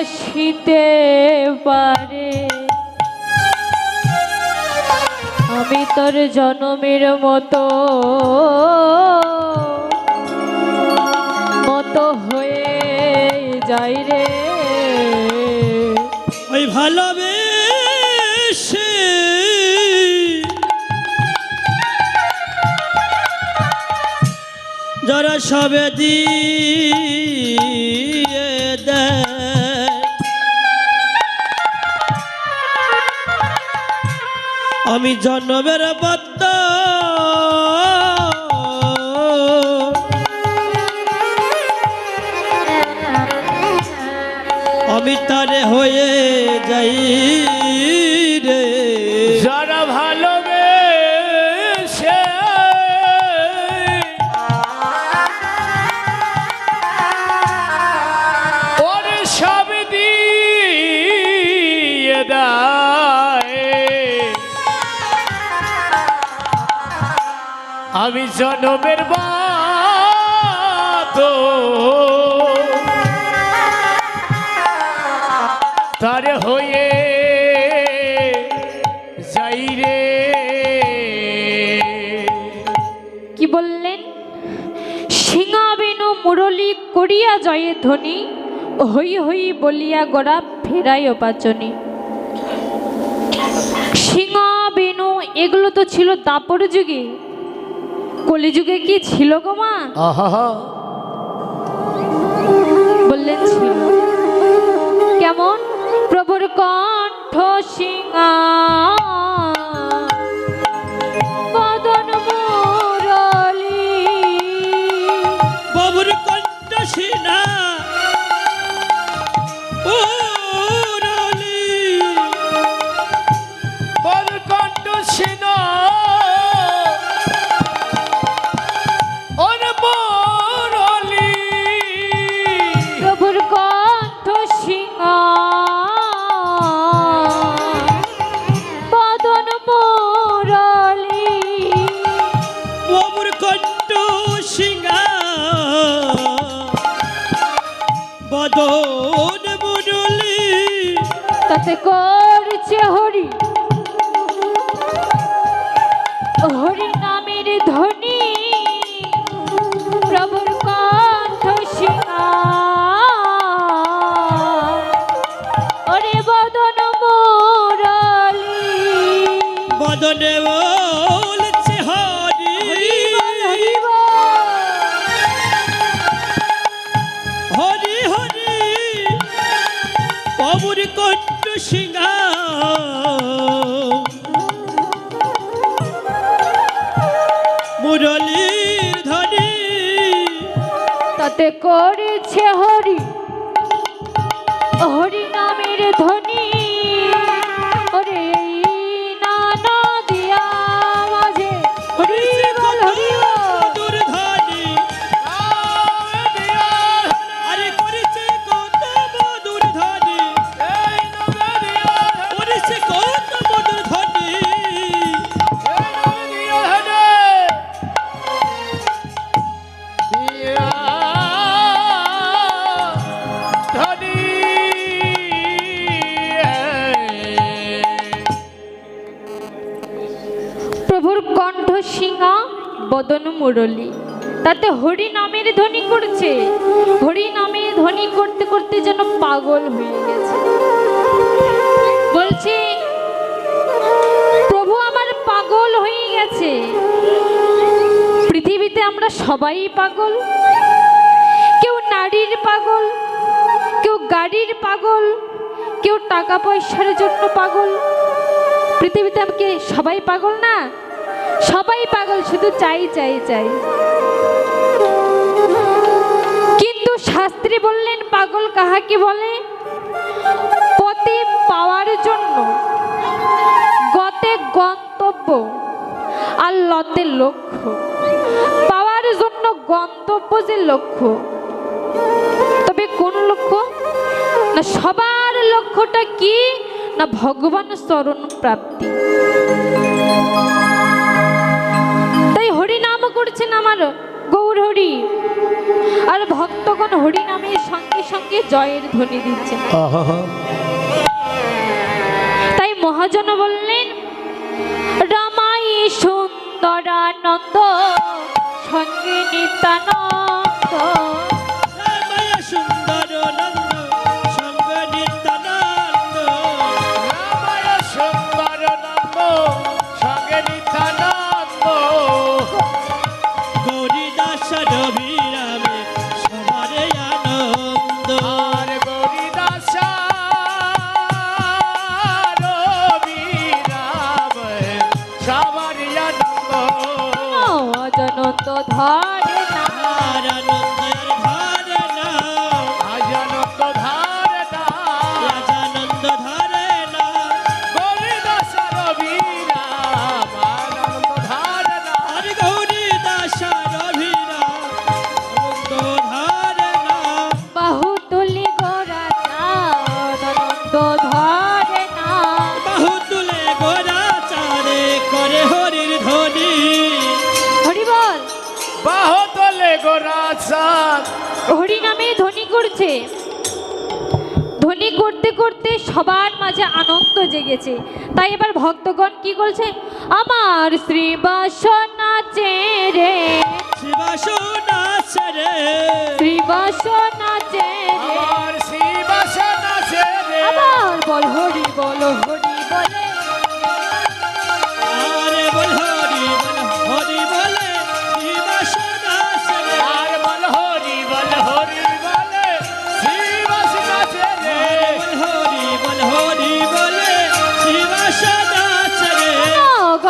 আসিতে পারে। আমি তোর জনমের মতো মতো হয়ে যাই রে। ওই ভালোবেসে যারা সবে দিয়ে দেয় আমি জন্মের বদ্ধ আমি তারে হয়ে যাই রে। জনমের বাত তার হয়ে যাই রে। কি বললেন? সিংহাবেনু মুরলি করিয়া জয়ে ধ্বনি হই হই বলিয়া গড়া ফেরাই পাচনি সিংহাবেনু, এগুলো তো ছিল দাপর যুগে। কলিযুগে কি ছিল গো মা? বললেন ছিল। কেমন? প্রভুর কণ্ঠ সিংহা করছে হরি নামের ধ্বনি করছে। হরি নামের ধ্বনি করতে করতে যেন পাগল হয়ে গেছে। বলছে, প্রভু আমার পাগল হয়ে গেছে। পৃথিবীতে আমরা সবাই পাগল। কেউ নারীর পাগল, কেউ গাড়ির পাগল, কেউ টাকা পয়সার জন্য পাগল। পৃথিবীতে আমাকে সবাই পাগল না? সবাই পাগল, শুধু চাই চাই চাই। শাস্ত্রী বললেন, পাগল কাহাকে বলে? পতি পাওয়ার জন্য গতে গন্তব্য আর লতে লক্ষ্য। পাওয়ার জন্য গন্তব্য যে লক্ষ্য, তবে কোন লক্ষ্য? না সবার লক্ষ্যটা কি? না ভগবান চরণ প্রাপ্তি? তাই হরিনাম করছেন আমার গৌর হরি আর ভক্তগণ হরি নামের সঙ্গে সঙ্গে জয়ের ধ্বনি দিচ্ছে। তাই মহাজন বললেন রামাই সুন্দরানন্দ সঙ্গে নিত্যানন্দ ধ্বনি ধ্বনি করতে করতে সবার মাঝে আনন্দ জেগেছে। তাই এবার ভক্তগণ কি করছে? আমার শ্রীবাস নাচে রে শিবাসু নাচে রে শ্রীবাস নাচে রে আমার শিবাসন আছে রে আবার বল হরি বল হরি বলে।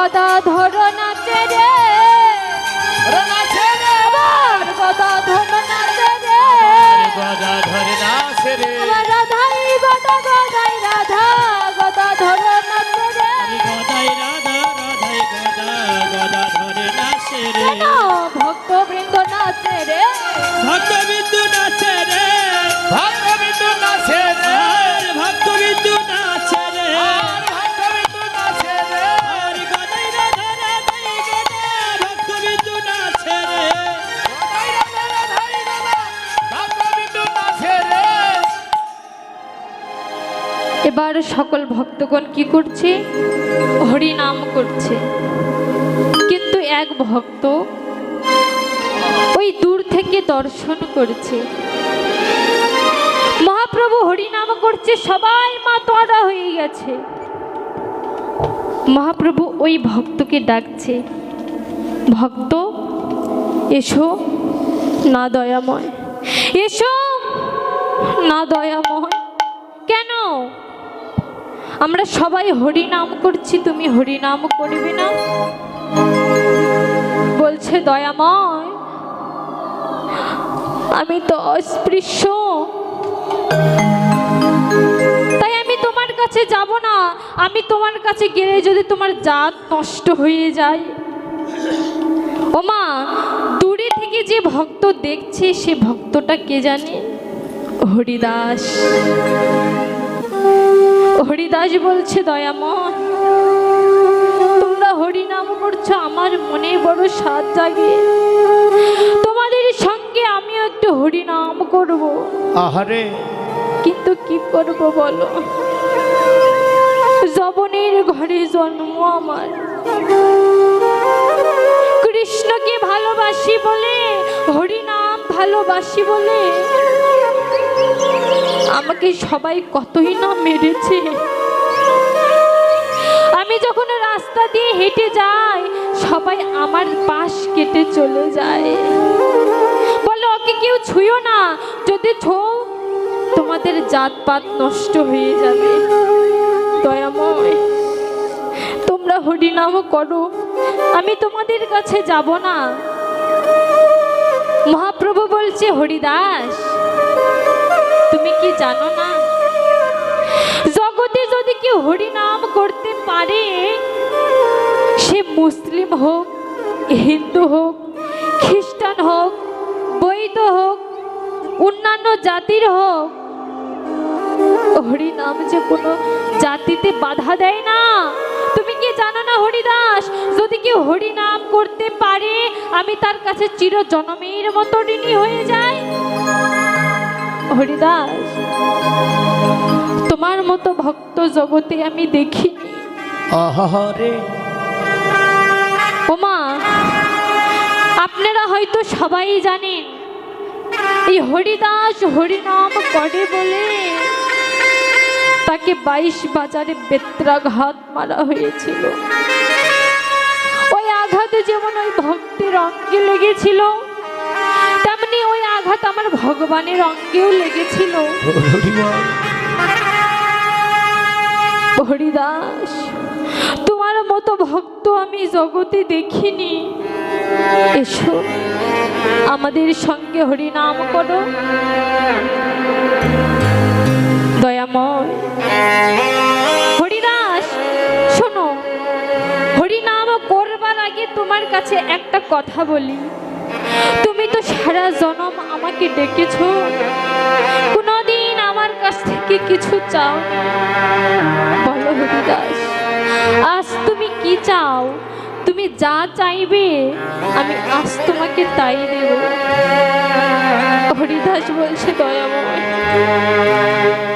গদা ধর নাচে রে। নাচে রে। আবার গদা ধর নাচে রে। গদা ধরে নাচে রে। রাধাই গদা গদাই রাধা। গদা ধর নাচে রে। গদাই রাধা রাধাই গদা গদা ধরে নাচে রে। কেন ভক্ত বৃন্দ নাচে রে। ভক্ত বিন্দু নাচে রে। ভক্তবিন্দু নাচে রে। আর এবার সকল ভক্তগণ কি করছে? হরি নাম করছে। কিন্তু এক ভক্ত ওই দূর থেকে দর্শন করছে। মহাপ্রভু হরি নাম করছে, সবাই মাতোয়ারা হয়ে গেছে। মহাপ্রভু ওই ভক্তকে ডাকছে, ভক্ত, এসো, না দয়াময়। এসো, না দয়াময়। আমরা সবাই হরি নাম করছি, তুমি হরি নাম করবে না। বলছে, দয়াময়, আমি তো অস্পৃশ্য। তাই আমি তোমার কাছে যাব না। আমি তোমার কাছে গেলে যদি তোমার জাত নষ্ট হয়ে যায়। ওমা, দূরে থেকে যে ভক্ত দেখছে, সে ভক্তটা কে জানে? হরিদাস। হরিদাস বলছে দয়াময় তোমরা হরিনাম করছ আমার মনে বড় স্বাদ জাগে। তোমাদের সঙ্গে আমিও একটু হরিনাম করব। আহারে। কিন্তু কি করব বলো? জবনের ঘরে জন্ম আমার। কৃষ্ণকে ভালোবাসি বলে হরিনাম ভালোবাসি বলে আমাকে সবাই কতই না মেরেছে। আমি যখন রাস্তা দিয়ে হেঁটে যাই, সবাই আমার পাশ কেটে চলে যায়। বলে, ওকে কেউ ছুঁয়ো না, যদি ছো তোমাদের জাতপাত নষ্ট হয়ে যাবে। দয়াময়, তোমরা হরিনাম করো, আমি তোমাদের কাছে যাব না। মহাপ্রভু বলছে, হরিদাস হরিনাম করতে পারে? সে মুসলিম হোক, হিন্দু হোক, খ্রিস্টান হোক, বৈধ হোক, অন্যান্য জাতির হোক, হরিনাম যে কোনো জাতিতে বাধা দেয় না। তুমি কি জানো না হরিদাস? যদি কেউ যদি হরি নাম করতে পারে, আমি তার কাছে চির জনমের মতো ঋণী হয়ে যাই। হরিদাস তোমার মতো ভক্ত জগতে আমি দেখিনি আহারে ওমা আপনারা হয়তো সবাই জানেন এই হরিদাস হরিনাম করে বলে তাকে বাইশ বাজারে বেত্রাঘাত মারা হয়েছিল। ওই আঘাতে যেমন ওই ভক্তির অঙ্গে লেগেছিল তেমনি ওই আঘাত আমার ভগবানের অঙ্গেও লেগেছিল। হরিদাস, তোমার মতো ভক্ত আমি জগতে দেখিনি। এসো, আমাদের সঙ্গে হরিনাম করো। দয়াময়। হরিদাস, শোনো, হরিনাম করবার আগে তোমার কাছে একটা কথা বলি। তুমি তো সারা জনম আমাকে ডেকেছো। কোনোদিন আমার কাছ থেকে কিছু চাও? বলো হরিদাস, আজ তুমি কি চাও? তুমি যা চাইবে, আমি আজ তোমাকে তাই দেব। হরিদাস বলছে, দয়াময়,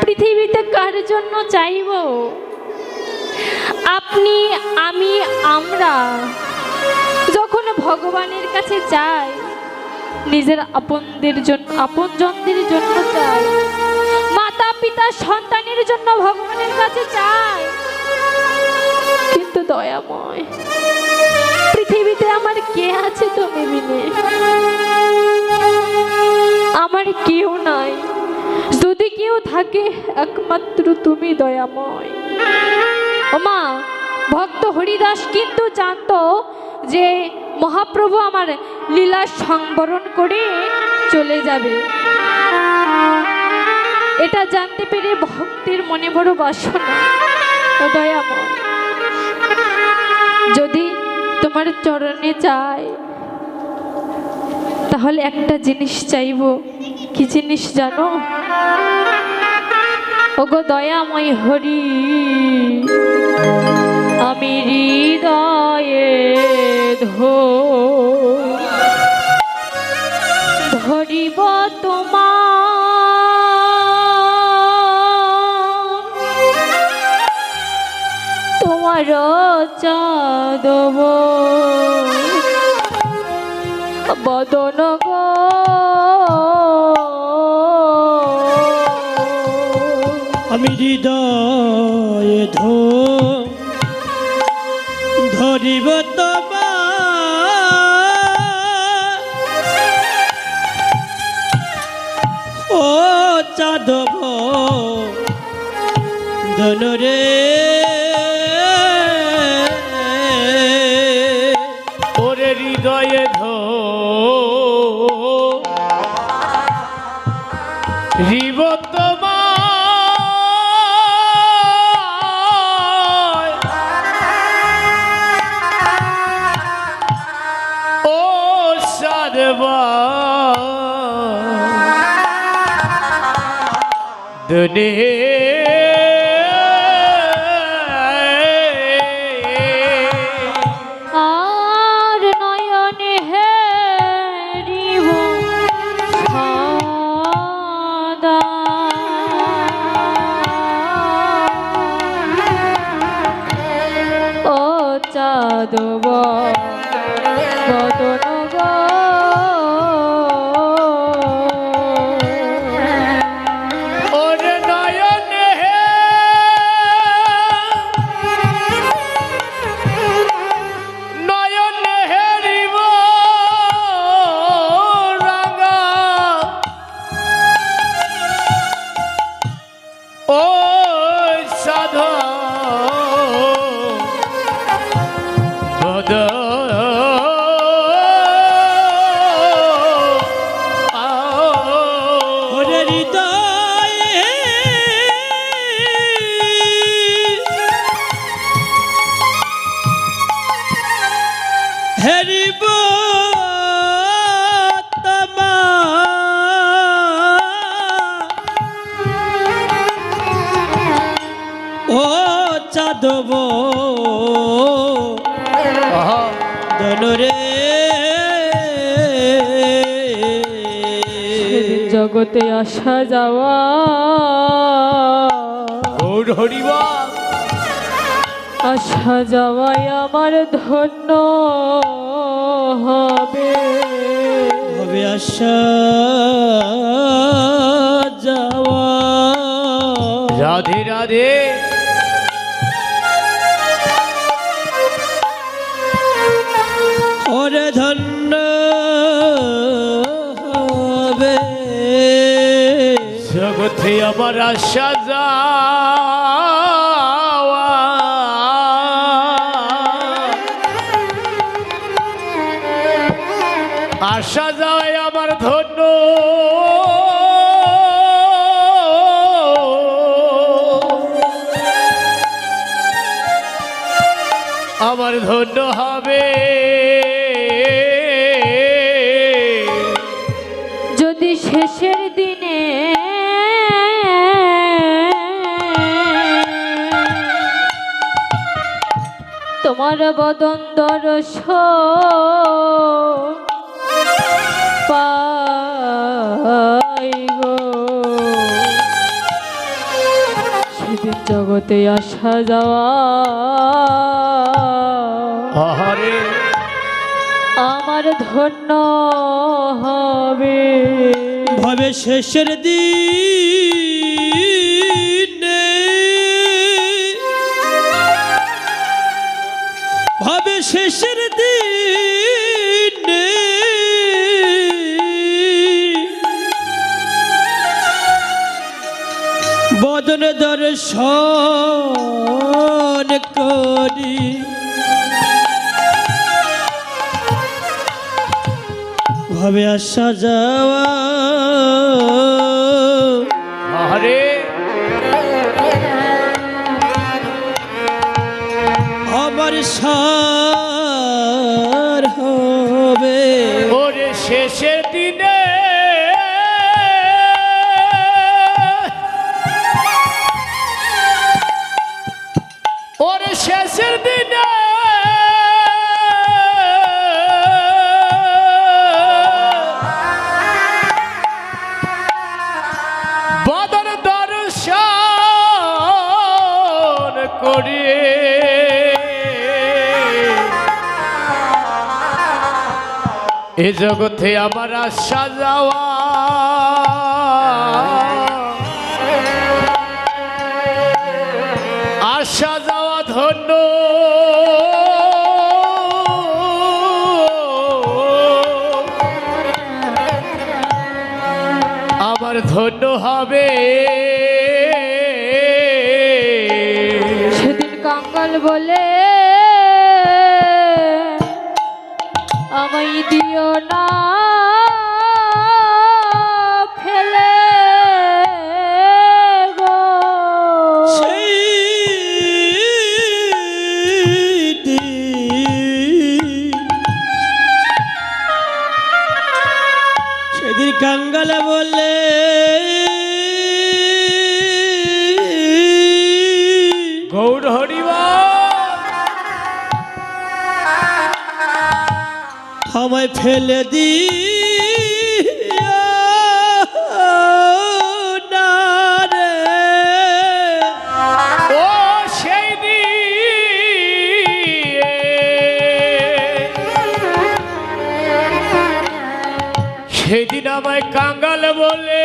পৃথিবীতে কার জন্য চাইব? আপনি, আমি, আমরা, যখন ভগবানের কাছে যাই, নিজের আপনদের জন্য, আপনজনদের জন্য চাই মাতা পিতা সন্তানের জন্য ভগবানের কাছে চায় কিন্তু দয়াময়, পৃথিবীতে আমার কে আছে তুমি বিনে আমার কেউ নাই। যদি কেউ থাকে, একমাত্র তুমি দয়াময়। ওমা ভক্ত হরিদাস কিন্তু জানতো যে মহাপ্রভু আমার লীলা সংবরণ করে চলে যাবে। এটা জানতে পেরে ভক্তের মনে বড় বাসনা। ও যদি তোমার চরণে চাই, তাহলে একটা জিনিস চাইব। কি জিনিস জানো? ওগো দয়াময় হরি, আমি হৃদয়ে ধো ধরিব চাদব বদন গো। আমি হৃদয়ে ধো। ধরিব চাঁদব ধনরে দুনিয়া আর নয়নে হেরিব ও চাঁদব বদন ও চাদব। ধনুরে। জগতে আসা যাওয়া। গৌর আসা যাওয়াই আমার ধন্য হবে। হবে আসা যাওয়া। রাধে রাধে। জগতে আমার আশা যাওয়া। আশা যাওয়াই আমার ধন্য। আমার ধন্য হবে। তোমার বদন দর্শ পাই গো। সেদিন জগতে আসা যাওয়া। আমার ধন্য হবে। ভবে শেষের দিনে ভাবে আসা যাওয়া? এ জগতে আমার আশা যাওয়া। আশা যাওয়া ধন্য। আমার ধন্য হবে। সেদিন কাঙ্গাল বলে দিও না ফেলে দি সেদিন আমায় কাঙ্গাল বলে।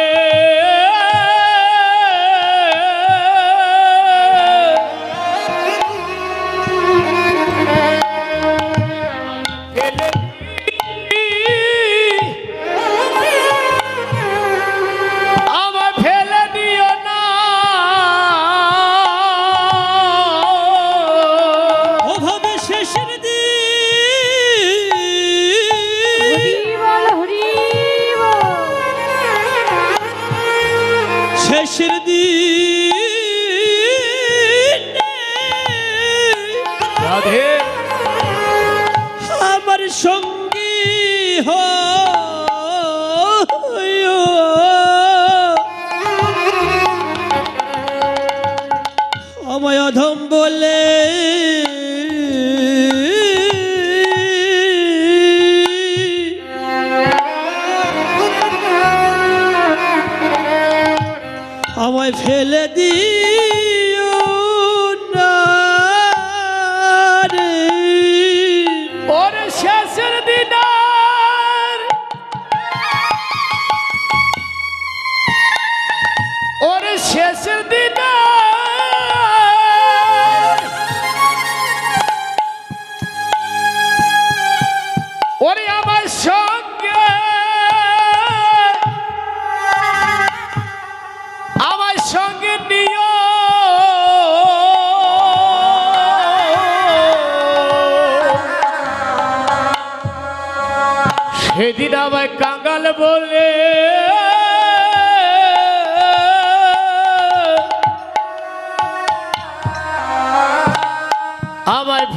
ফেলে দিই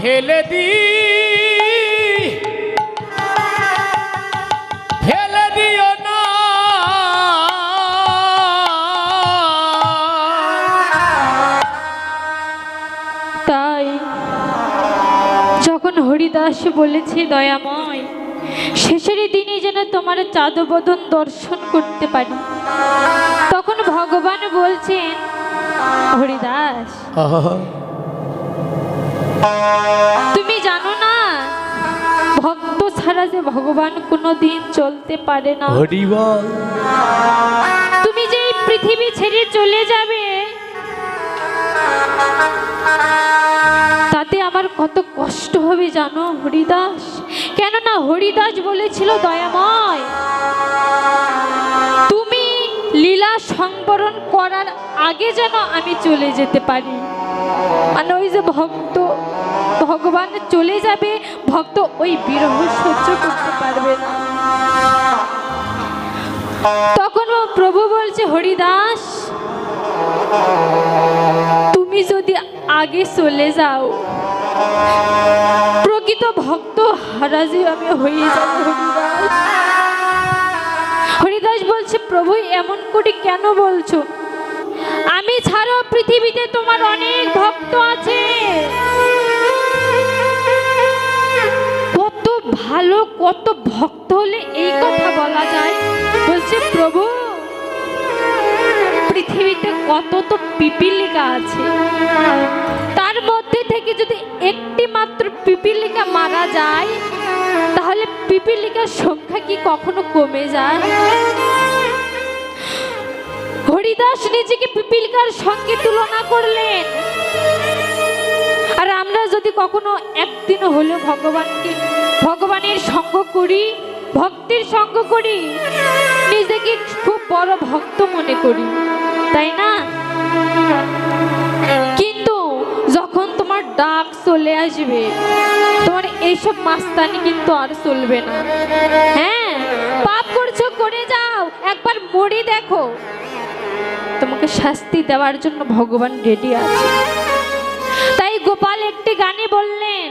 ফেলে দি। ফেলে দিও না। তাই যখন হরিদাস বলেছে দয়াময় শেষের দিনে যেন তোমার চাঁদবদন দর্শন করতে পারি। তখন ভগবান বলছেন হরিদাস তুমি জানো না ভক্ত ছাড়া যে ভগবান কোনো দিন চলতে পারে না। তুমি যে পৃথিবী ছেড়ে চলে যাবে তাতে আমার কত কষ্ট হবে জানো হরিদাস? কেননা হরিদাস বলেছিল দয়াময় তুমি লীলা সংবরণ করার আগে যেন আমি চলে যেতে পারি। মানে ওই যে ভক্ত ভগবান চলে যাবে, ভক্ত ওই বিরহ সহ্য করতে পারবে না। তখন প্রভু বলছে, হরিদাস, তুমি যদি আগে চলে যাও, প্রকৃত ভক্ত হারাজি আমি হয়ে যাব, হরিদাস। হরিদাস বলছে, প্রভু, এমন করে কেন বলছো? আমি ছাড়াও পৃথিবীতে তোমার অনেক ভক্ত আছে। ভালো, কত ভক্ত হলে এই কথা বলা যায়? বলছে, প্রভু, পৃথিবীতে কত তো পিপিলিকা আছে। তার মধ্যে থেকে যদি একটি মাত্র পিপিলিকা মারা যায়, তাহলে পিপিলিকার সংখ্যা কি কখনো কমে যায়? হরিদাস নিজেকে পিপিলিকার সঙ্গে তুলনা করলেন। আর আমরা যদি কখনো একদিনও হলেও ভগবানকে ভগবানের সঙ্গ করি, ভক্তির সঙ্গ করি, নিজেকে খুব বড় ভক্ত মনে করি, তাই না? কিন্তু যখন তোমার ডাক চলে আসবে, তোমার এইসব মাস্তানি কিন্তু আর চলবে না। হ্যাঁ পাপ করছ, করে যাও, একবার মরি দেখো। তোমাকে শাস্তি দেওয়ার জন্য ভগবান রেডি আছে। তাই গোপাল একটি গানে বললেন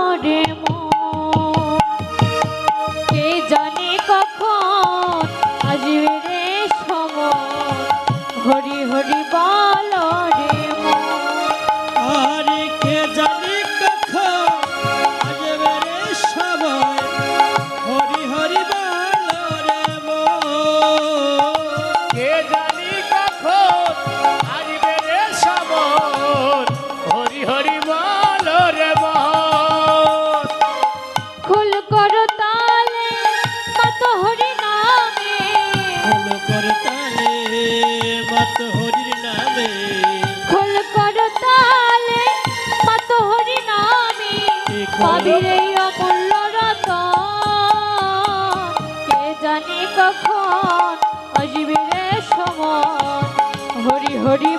হরি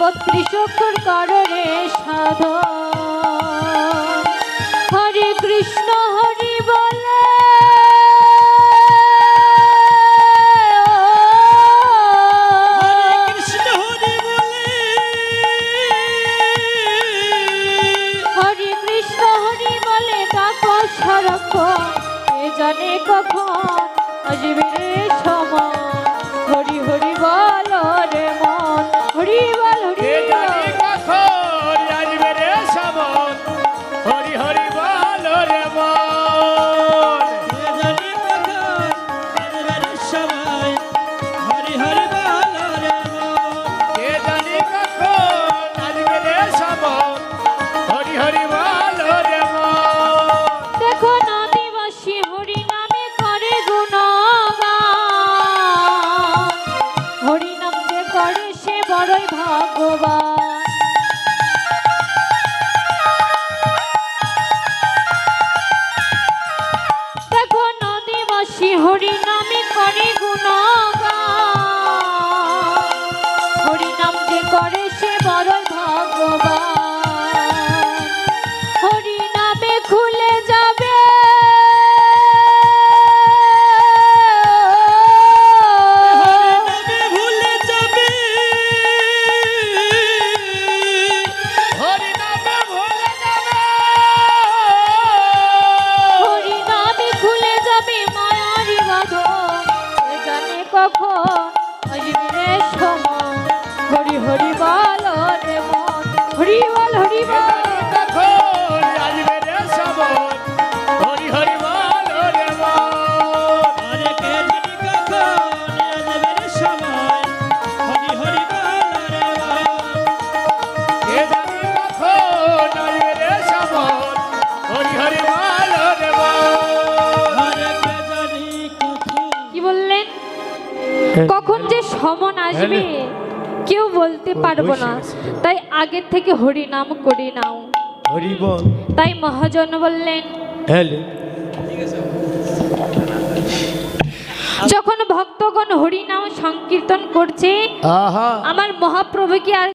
ষোলো শুক্র বত্রিশ অক্ষর কখন যে সমন আসবে কেউ বলতে পারব না। তাই আগের থেকে হরি নাম করি নাও। তাই মহাজন বললেন যখন ভক্তগণ হরি নাম সংকীর্তন করছে আমার মহাপ্রভু কি আর